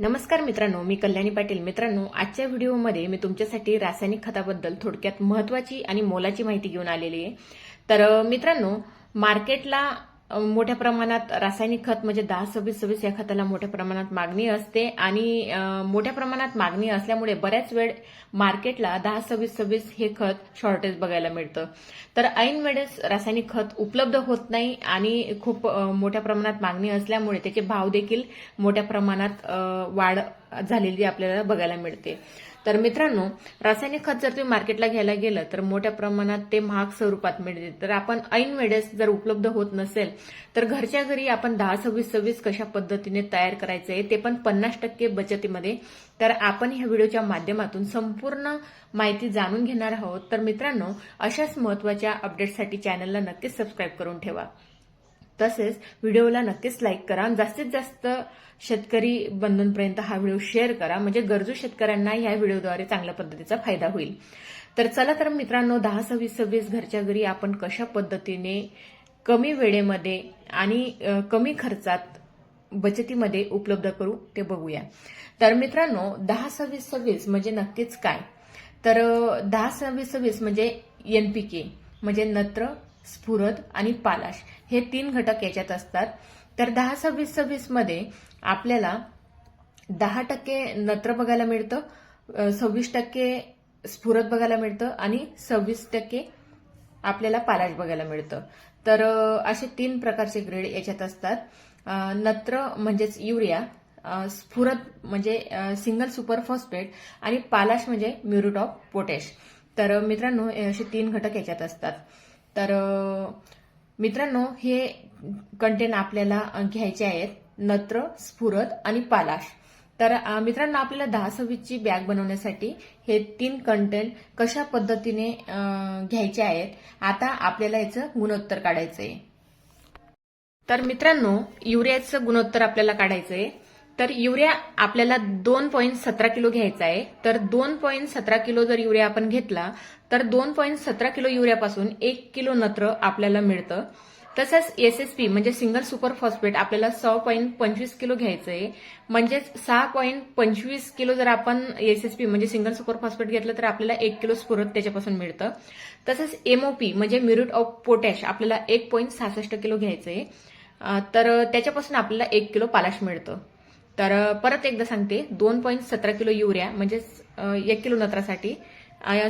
नमस्कार मित्रांनो मी कल्याणी पाटील. मित्रांनो आजच्या व्हिडिओमध्ये मी तुमच्यासाठी रासायनिक खताबद्दल थोडक्यात महत्वाची आणि मोलाची माहिती घेऊन आलेली आहे. तर मित्रांनो मार्केटला मोठ्या प्रमाणात रासायनिक खत म्हणजे दहा सव्वीस सव्वीस या खताला मोठ्या प्रमाणात मागणी असते आणि मोठ्या प्रमाणात मागणी असल्यामुळे बऱ्याच वेळ मार्केटला दहा सव्वीस सव्वीस हे खत शॉर्टेज बघायला मिळतं. तर ऐन वेळेस रासायनिक खत उपलब्ध होत नाही आणि खूप मोठ्या प्रमाणात मागणी असल्यामुळे त्याचे भाव देखील मोठ्या प्रमाणात वाढ झालेली आपल्याला बघायला मिळते. तर मित्रांनो रासायनिक खत जर तुम्ही मार्केटला घ्यायला गेलं तर मोठ्या प्रमाणात ते महाग स्वरूपात मिळते तर आपण ऐन वेळेस जर उपलब्ध होत नसेल तर घरच्या घरी आपण दहा सव्वीस सव्वीस कशा पद्धतीने तयार करायचं आहे ते पण पन्नास टक्के बचतीमध्ये. तर आपण ह्या व्हिडिओच्या माध्यमातून संपूर्ण माहिती जाणून घेणार आहोत. तर मित्रांनो अशाच महत्त्वाच्या अपडेटसाठी चॅनलला नक्कीच सबस्क्राईब करून ठेवा. तसेच व्हिडिओला नक्कीच लाईक करा. आणि जास्तीत जास्त शेतकरी बंधूंपर्यंत हा व्हिडिओ शेअर करा. म्हणजे गरजू शेतकऱ्यांना या व्हिडिओद्वारे चांगल्या पद्धतीचा फायदा होईल. तर चला तर मित्रांनो दहा सव्वीस सव्वीस घरच्या घरी आपण कशा पद्धतीने कमी वेळेमध्ये आणि कमी खर्चात बचतीमध्ये उपलब्ध करू ते बघूया. तर मित्रांनो दहा सव्वीस सव्वीस म्हणजे नक्कीच काय? तर दहा सव्वीस सव्वीस म्हणजे एनपीके म्हणजे नत्र स्फुरद आणि पालाश हे तीन घटक याच्यात असतात. तर दहा सव्वीस सव्वीसमध्ये आपल्याला दहा टक्के नत्र बघायला मिळतं सव्वीस टक्के स्फुरद बघायला मिळतं आणि सव्वीस टक्के आपल्याला पालाश बघायला मिळतं. तर असे तीन प्रकारचे ग्रेड याच्यात असतात. नत्र म्हणजेच युरिया स्फुरद म्हणजे सिंगल सुपर फॉस्फेट आणि पालाश म्हणजे म्युरुट ऑफ पोटॅश. तर मित्रांनो असे तीन घटक याच्यात असतात. तर मित्रांनो हे कंटेन आपल्याला घ्यायचे आहेत नत्र स्फुरद आणि पालाश. तर मित्रांनो आपल्याला दहा सव्वीसची बॅग बनवण्यासाठी हे तीन कंटेंट कशा पद्धतीने घ्यायचे आहेत आता आपल्याला याचं गुणोत्तर काढायचं आहे तर मित्रांनो युरियाचं गुणोत्तर आपल्याला काढायचं आहे तर युरिया आपल्याला दोन पॉईंट सतरा किलो घ्यायचा आहे. तर दोन पॉईंट सतरा किलो जर युरिया आपण घेतला तर दोन पॉईंट सतरा किलो युरियापासून एक किलो नत्र आपल्याला मिळतं. तसंच एस एस पी म्हणजे सिंगल सुपर फॉस्फेट आपल्याला सहा पॉईंट पंचवीस किलो घ्यायचं आहे. म्हणजेच सहा पॉईंट पंचवीस किलो जर आपण एस एस पी म्हणजे सिंगल सुपर फॉस्फेट घेतलं तर आपल्याला एक किलो स्फुरत त्याच्यापासून मिळतं. तसंच एमओपी म्हणजे म्युरिट ऑफ पोटॅश आपल्याला एक पॉईंट सहासष्ट किलो घ्यायचं आहे. तर त्याच्यापासून आपल्याला एक किलो पालाश मिळतं. तर परत एकदा सांगते. दोन पॉईंट सतरा किलो युरिया म्हणजेच एक किलो नत्रासाठी.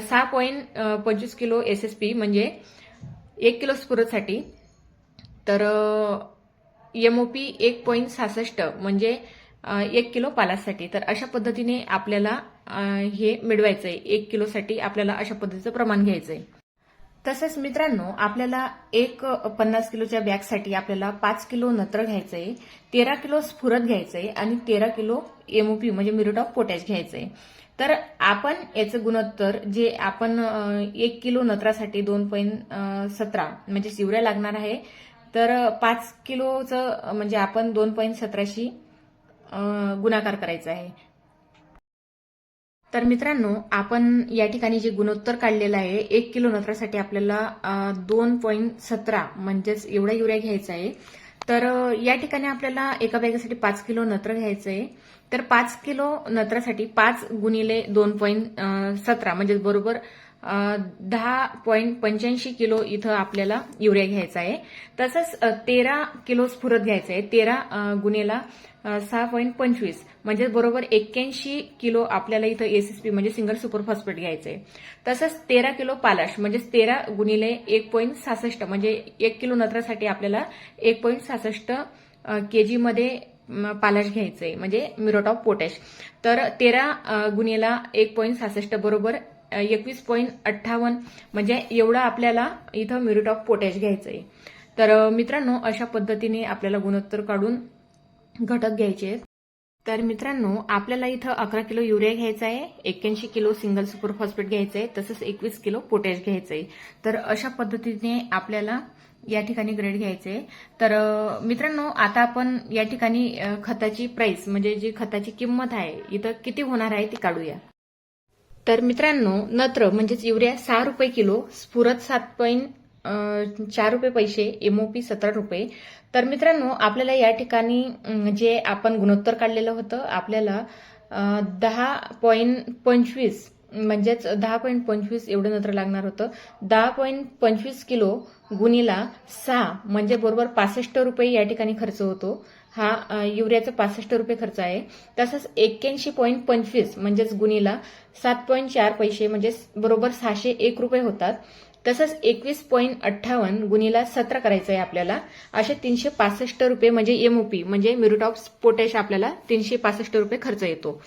सहा पॉईंट पंचवीस किलो एस एस पी म्हणजे एक किलो स्फुरतसाठी तर यम ओ पी एक पॉईंट सहासष्ट म्हणजे एक किलो पालासाठी. तर अशा पद्धतीने आपल्याला हे मिळवायचं आहे एक किलोसाठी आपल्याला अशा पद्धतीचं प्रमाण घ्यायचं आहे तसंच मित्रांनो आपल्याला एक पन्नास किलोच्या बॅगसाठी आपल्याला पाच किलो नत्र घ्यायचंय तेरा किलो स्फुरत घ्यायचंय आणि तेरा किलो एमओपी म्हणजे मिरट ऑफ पोटॅश घ्यायचंय. तर आपण याचं गुणोत्तर जे आपण एक किलो नत्रासाठी दोन पॉईंट सतरा म्हणजे शिवऱ्या लागणार आहे तर पाच किलोचं म्हणजे आपण दोन पॉईंट सतराशी गुणाकार करायचा आहे. तर मित्रांनो आपण या ठिकाणी जे गुणोत्तर काढलेलं आहे एक किलो नत्रासाठी आपल्याला दोन पॉईंट सतरा म्हणजेच एवढा युरिया घ्यायचा आहे. तर या ठिकाणी आपल्याला एका बॅगेसाठी पाच किलो नत्र घ्यायचं आहे. तर पाच किलो नत्रासाठी पाच गुणिले दोन पॉईंट सतरा म्हणजेच बरोबर दहा पॉईंट पंच्याऐंशी किलो इथं आपल्याला युरिया घ्यायचा आहे. तसंच तेरा किलो स्फुरत घ्यायचं आहे. तेरा गुन्हेला सहा पॉईंट पंचवीस. म्हणजे बरोबर एक्क्याऐंशी किलो आपल्याला इथं एसएसपी म्हणजे सिंगल सुपर फॉस्फेट घ्यायचं आहे तसंच तेरा किलो पालाश म्हणजे तेरा गुणिले एक पॉईंट सहासष्ट म्हणजे एक किलो नत्रासाठी आपल्याला एक पॉईंट सहासष्ट केजीमध्ये पालाश घ्यायचं आहे म्हणजे म्युरोट ऑफ पोटॅश. तर तेरा अ, गुणिला एक पॉईंट सहासष्ट बरोबर एकवीस पॉईंट अठ्ठावन्न म्हणजे एवढं आपल्याला इथं म्युरिट ऑफ पोटॅश घ्यायचं आहे तर मित्रांनो अशा पद्धतीने आपल्याला गुणोत्तर काढून घटक घ्यायचे आहेत. तर मित्रांनो आपल्याला इथं अकरा किलो युरिया घ्यायचा आहे एक्क्याऐंशी किलो सिंगल सुपर फॉस्फेट घ्यायचं आहे तसंच एकवीस किलो पोटॅश घ्यायचं आहे तर अशा पद्धतीने आपल्याला या ठिकाणी ग्रेड घ्यायचे तर मित्रांनो आता आपण या ठिकाणी खताची प्राइस म्हणजे जी खताची किंमत आहे इथं किती होणार आहे ती काढूया. तर मित्रांनो नत्र म्हणजेच युरिया सहा रुपये किलो स्फुरत सात पॉईंट चार रुपये पैसे एम ओ पी सतरा रुपये. तर मित्रांनो आपल्याला या ठिकाणी जे आपण गुणोत्तर काढलेलं होतं आपल्याला दहा पॉईंट पंचवीस म्हणजेच दहा पॉईंट पंचवीस एवढं नत्र लागणार होतं. दहा पॉईंट पंचवीस किलो गुणीला सहा म्हणजे बरोबर पासष्ट रुपये या ठिकाणी खर्च होतो. हा युरियाचा पासष्ट रुपये खर्च आहे. तसंच एक्क्याऐंशी पॉईंट पंचवीस म्हणजेच गुणीला सात पॉईंट चार पैसे म्हणजे बरोबर सहाशे एक रुपये होतात. तसंच एकवीस पॉईंट अठ्ठावन्न गुणीला सतरा करायचं आहे आपल्याला. असे तीनशे पासष्ट रुपये म्हणजे एमओपी म्हणजे मिरुटॉक्स पोटॅश आपल्याला तीनशे पासष्ट रुपये खर्च येतो.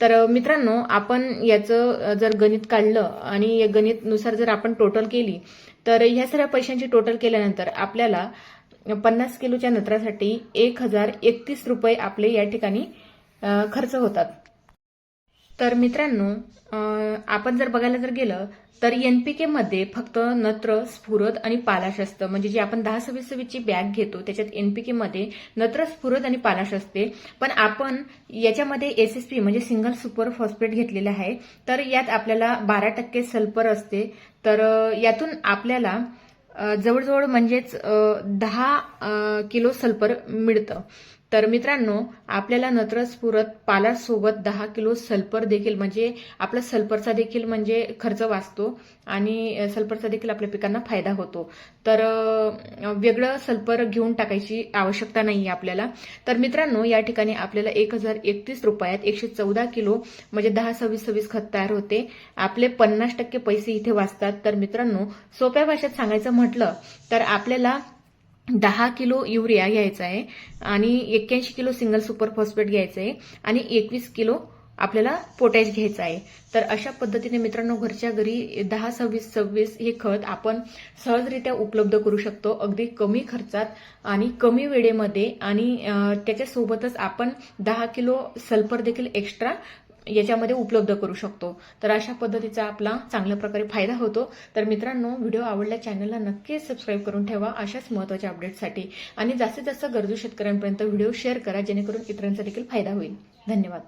तर मित्रांनो आपण याचं जर गणित काढलं आणि या गणितनुसार जर आपण टोटल केली तर ह्या सगळ्या पैशांची टोटल केल्यानंतर आपल्याला पन्नास किलोच्या नत्रासाठी एक हजार एकतीस रुपये आपले या ठिकाणी खर्च होतात. तर मित्रांनो आपण जर बघायला जर गेलं तर एनपीके मध्ये फक्त नत्र स्फुरद आणि पालाश असतं म्हणजे जे आपण दहा सव्वीस सव्वीसची बॅग घेतो त्याच्यात एनपीके मध्ये नत्र स्फुरद आणि पालाश असते पण आपण याच्यामध्ये एस एस पी म्हणजे सिंगल सुपर फॉस्फेट घेतलेलं आहे. तर यात आपल्याला बारा टक्के सल्फर असते. तर यातून आपल्याला जवळजवळ म्हणजेच दहा किलो सल्फर मिळतं. तर मित्रांनो आपल्याला नत्रस्फुरत पालासोबत दहा किलो सल्फर देखील म्हणजे आपला सल्फरचा देखील म्हणजे खर्च वाचतो आणि सल्फरचा देखील आपल्या पिकांना फायदा होतो. तर वेगळं सल्फर घेऊन टाकायची आवश्यकता नाही आहे आपल्याला. तर मित्रांनो या ठिकाणी आपल्याला एक हजार एकतीस रुपयात एकशे चौदा किलो म्हणजे दहा सव्वीस सव्वीस खत तयार होते. आपले पन्नास टक्के पैसे इथे वाचतात. तर मित्रांनो सोप्या भाषेत सांगायचं म्हटलं तर आपल्याला दहा किलो युरिया घ्यायचा आहे आणि एक्क्याऐंशी किलो सिंगल सुपर फॉस्फेट घ्यायचं आहे आणि एकवीस किलो आपल्याला पोटॅश घ्यायचं आहे तर अशा पद्धतीने मित्रांनो घरच्या घरी दहा सव्वीस सव्वीस हे खत आपण सहजरित्या उपलब्ध करू शकतो. अगदी कमी खर्चात आणि कमी वेळेमध्ये आणि त्याच्यासोबतच आपण दहा किलो सल्फर देखील एक्स्ट्रा याच्यामध्ये उपलब्ध करू शकतो. तर अशा पद्धतीचा आपला चांगल्या प्रकारे फायदा होतो. तर मित्रांनो व्हिडिओ आवडल्या चॅनलला नक्कीच सबस्क्राईब करून ठेवा अशाच महत्त्वाच्या अपडेटसाठी आणि जास्तीत जास्त गरजू शेतकऱ्यांपर्यंत व्हिडिओ शेअर करा जेणेकरून इतरांचा देखील फायदा होईल. धन्यवाद.